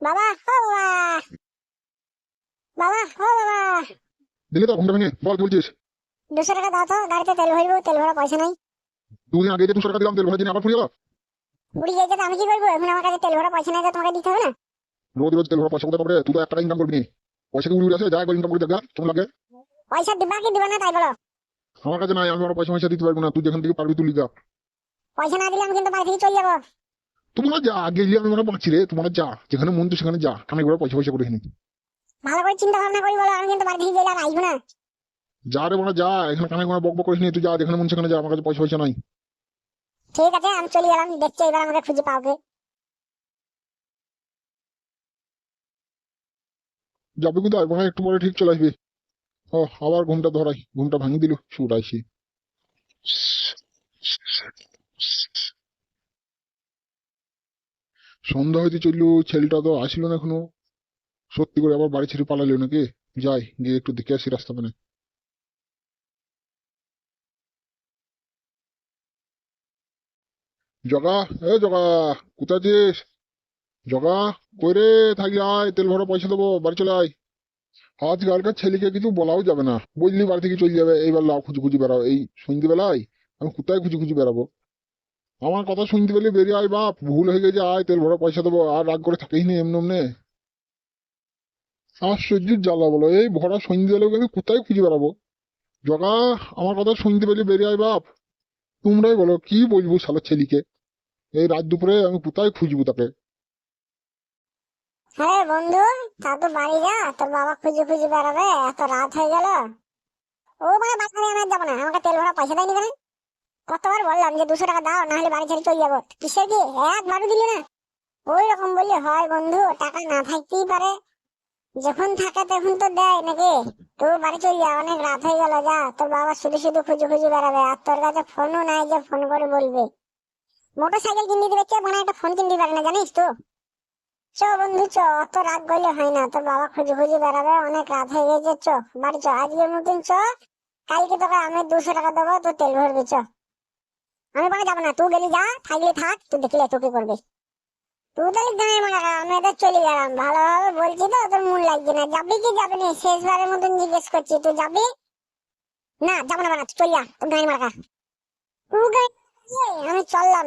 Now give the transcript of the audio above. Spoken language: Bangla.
বাবা ও বাবা। বাবা ও বাবা। দিলে তো ঘুমটা ভেঙে বল বলছিস? দুশো টাকা দাও তো গাড়িতে তেল ভরবো তেল ভরা পয়সা নাই। দুদিন আগে যে দুশো টাকা দিলাম তেল ভরা দিন আবার ফুরিয়ে গেল? উড়ি যাইতে তো আমি কি করব? এখন আমার কাছে তেল ভরা পয়সা নাই তো তোমাকে দিতে হবে না? রোজ রোজ তেল ভরা পয়সা কোথায় পাবে তুই তো এক টাকা ইনকাম করবি। পয়সা কি উড়ে আছে যা ইনকাম করে দেখা কেমন লাগে। পয়সা দিবা কি দিবা না তাই বলো। আমার কাছে নাই আমি আমার পয়সা পয়সা দিতে পারব না। তুই যেখান থেকে পারবি তুই লিখা পয়সা না দিলে আমি কিন্তু বাড়ি থেকে চলে যাব। তোমরা যা গেলি আমি মনে পাচ্ছি রে তোমরা যা যেখানে মন তো সেখানে যা আমি একবার পয়সা পয়সা করে নি ভালো করে চিন্তা ভাবনা করি বলো আমি কিন্তু বাড়ি থেকে গেলে আর না। যা রে মনে যা এখানে কানে কোনো বক বক করিস নি তুই যা যেখানে মন সেখানে যা আমার কাছে পয়সা পয়সা নাই। ঠিক আছে আমি চলে গেলাম দেখছি এবার আমাকে খুঁজে পাও কে। যাবে কিন্তু আসব একটু পরে ঠিক চলে আসবি। ও আবার ঘুমটা ধরাই ঘুমটা ভাঙি দিল শুট আইসি। সন্ধ্যা হইতে চলল, ছেলেটা তো আসিল না এখনও। সত্যি করে আবার বাড়ি ছেড়ে পালালো নাকি? যাই, গিয়ে একটু দেখে আসি রাস্তা মানে। জগা, এ জগা, কোথায় আছিস? জগা, কই রে? থাকলে আয়, তেল ভরা পয়সা দেবো, বাড়ি চলে আয়। আজকালকার ছেলেকে কিছু বলাও যাবে না। বুঝলি বাড়ি থেকে চলে যাবে, এইবার লাও, খুঁজে খুঁজে বেড়াও। এই সন্ধ্যেবেলায় আমি কোথায় খুঁজে খুঁজে বেড়াবো? আমার কথা শুনতে পেলে বেরিয়ে আয় বাপ। ভুল হয়ে গেছে, আয় তেল ভরা পয়সা দেবো। আর রাগ করে থাকিস নি, এমনি এমনি আশ্চর্য জ্বালা বলো, এই ভরা সন্ধ্যেবেলাকে আমি কোথায় খুঁজে বেড়াবো? জগা, আমার কথা শুনতে পেলে বেরিয়ে আয় বাপ। তোমরাই বলো, কি বলব শালা ছেলেকে? এই রাত দুপুরে আমি কোথায় খুঁজবো তাকে? হ্যাঁ বন্ধু তা তো বাড়ি যা, তোর বাবা খুঁজে খুঁজে বেড়াবে, এত রাত হয়ে গেল। ও মানে বাসা আমি যাব না, আমাকে তেল ভরা পয়সা দেয়নি কেন? কতবার বললাম যে দুশো টাকা দাও না হলে বাড়ি ছেড়ে চলে যাব। কিসের কি একবারও দিলি না। ওই রকম বললে হয় বন্ধু, টাকা না থাকতেই পারে। যখন থাকে তখন তো দেয় নাকি? তুই বাড়ি চলে যা, অনেক রাত হয়ে গেল, যা। তোর বাবা শুধু শুধু খুঁজে খুঁজে বেড়াবে, আর তোর কাছে ফোনও নাই যে ফোন করে বলবে। মোটর সাইকেল কিনে দিবে, কে মানে একটা ফোন কিনতে পারে না, জানিস তো? চ বন্ধু, চ। অত রাত গলে হয় না। তোর বাবা খুঁজে খুঁজে বেড়াবে, অনেক রাত হয়ে গেছে, চ। বাড়ি চ। আজকের মতন চ। কালকে তোকে আমি দুশো টাকা দেবো তুই তেল ভরবি, চ। আমি বলে যাব না, তুই গেলি যা, থাকলে থাক, তুই দেখলে তো কি করবি? তুই তাহলে গায়ে মারা আমি তো চলে গেলাম। ভালোভাবে বলছি তো, তোর মন লাগছে না। যাবি কি যাবি না, শেষবারের মতন জিজ্ঞেস করছি, তুই যাবি? না, যাব না তুই চলিয়া তোর গায়ে মারা তুই আমি চললাম।